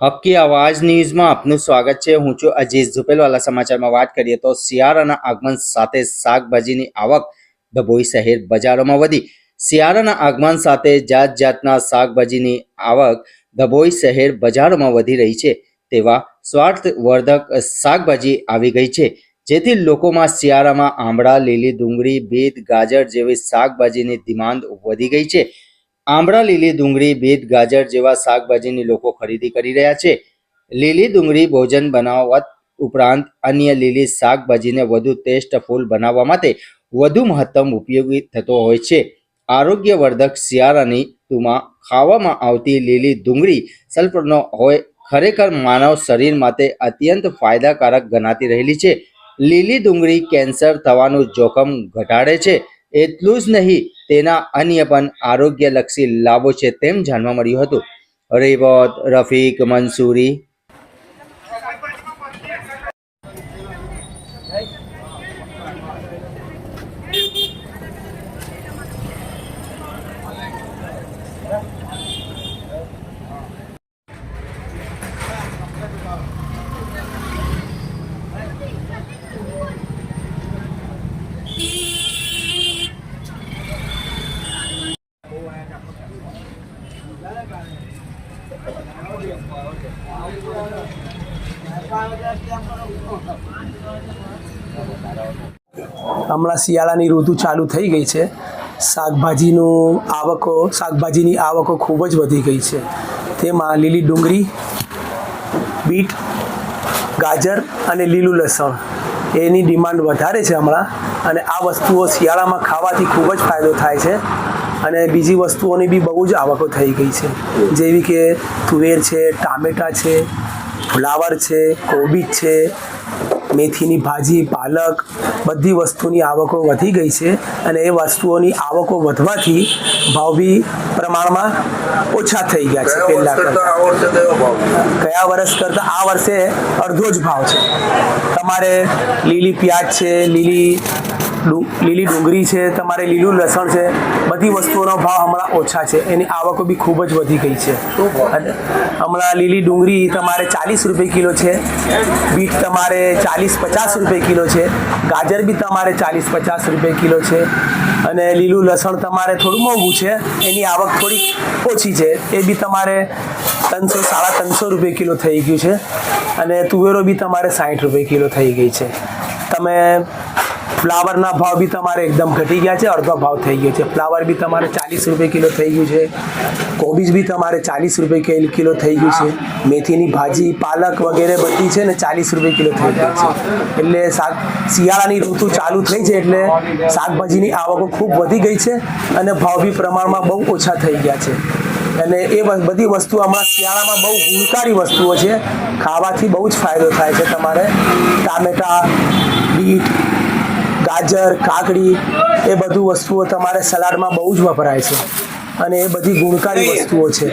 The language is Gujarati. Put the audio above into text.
હક્કી અવાજ ન્યૂઝમાં આપનું સ્વાગત છે. હું છું અજીઝ ઝુપેલવાલા સમાચારમાં વાત કરીએ તો શિયાળાના આગમન સાથે શાકભાજીની આવક ડભોઈ શહેર બજારોમાં વધી. શિયાળાના આગમન સાથે જાત જાતના શાકભાજીની આવક ડભોઈ શહેર બજારોમાં વધી રહી છે. તેવા સ્વાર્થવર્ધક શાકભાજી આવી ગઈ છે. જેથી લોકોમાં શિયાળામાં આંબળા લીલી ડુંગળી બીટ ગાજર જેવી શાકભાજીની ડિમાન્ડ વધી ગઈ છે. આંબળા લીલી ડુંગળી બીટ ગાજર જેવા શાકભાજીની લોકો ખરીદી કરી રહ્યા છે. લીલી ડુંગળી ભોજન બનાવવા ઉપરાંત અન્ય લીલી શાકભાજીને વધુ ટેસ્ટફુલ બનાવવા માટે વધુ મહત્તમ ઉપયોગી થતો હોય છે. આરોગ્યવર્ધક શિયાળાની ઋતુમાં ખાવામાં આવતી લીલી ડુંગળી સલ્ફરનો હોય, ખરેખર માનવ શરીર માટે અત્યંત ફાયદાકારક ગણાતી રહેલી છે. લીલી ડુંગળી કેન્સર થવાનું જોખમ ઘટાડે છે. એટલું જ નહીં તેના અન્ય પણ આરોગ્યલક્ષી લાભો છે તેમ જાણવા મળ્યું હતું. રેવત રફીક મંસૂરી. હમણાં શિયાળાની ઋતુ ચાલુ થઈ ગઈ છે. શાકભાજીનું આવકો, શાકભાજીની આવકો ખૂબ જ વધી ગઈ છે. તેમાં લીલી ડુંગળી, બીટ, ગાજર અને લીલું લસણ. એની ડિમાન્ડ વધારે છે હમણાં અને આ વસ્તુઓ શિયાળામાં ખાવાથી ખૂબ જ ફાયદો થાય છે અને બીજી વસ્તુઓની બી બહુ જ આવકો થઈ ગઈ છે. જેવી કે તુવેર છે, ટામેટાં છે ફ્લાવર છે કોબીજ છે મેથીની ભાજી પાલક બધી વસ્તુની આવકો વધી ગઈ છે અને એ વસ્તુઓની આવકો વધવાથી ભાવ બી પ્રમાણમાં ઓછા થઈ ગયા છે પહેલા કયા વર્ષ કરતાં આ વર્ષે અડધો જ ભાવ છે. તમારે લીલી પ્યાજ છે લીલી લીલી ડુંગળી છે, તમારે લીલું લસણ છે, બધી વસ્તુઓનો ભાવ હમણાં ઓછા છે, એની આવકો બી ખૂબ જ વધી ગઈ છે. હમણાં લીલી ડુંગળી તમારે ચાલીસ રૂપિયા કિલો છે, બીટ તમારે ચાલીસ પચાસ રૂપિયા કિલો છે, ગાજર બી તમારે ચાલીસ પચાસ રૂપિયા કિલો છે, અને લીલું લસણ તમારે થોડું મોંઘું છે, એની આવક થોડી ઓછી છે, એ બી તમારે ત્રણસો, સાડા ત્રણસો રૂપિયા કિલો થઈ ગયું છે, અને તુવેરો બી તમારે સાઠ રૂપિયા કિલો થઈ ગઈ છે. તમે ફ્લાવરના ભાવ બી તમારે એકદમ ઘટી ગયા છે, અડધો ભાવ થઈ ગયો છે. ફ્લાવર બી તમારે ચાલીસ રૂપિયા કિલો થઈ ગયું છે. કોબીજ બી તમારે ચાલીસ રૂપિયા કિલો થઈ ગયું છે. મેથીની ભાજી, પાલક વગેરે બધી છે ને ચાલીસ રૂપિયા કિલો થઈ ગઈ છે. એટલે શાક, શિયાળાની ઋતુ ચાલુ થઈ છે એટલે શાકભાજીની આવકો ખૂબ વધી ગઈ છે અને ભાવ બી પ્રમાણમાં બહુ ઓછા થઈ ગયા છે. અને એ બધી વસ્તુ હમણાં શિયાળામાં બહુ ગુણકારી વસ્તુઓ છે. ખાવાથી બહુ જ ફાયદો થાય છે તમારે. ટામેટા, બીટ ગાજર કાકડી એ બધું વસ્તુઓ તમારે સલાડમાં બહુ જ વપરાય છે. અને એ બધી ગુણકારી વસ્તુઓ છે.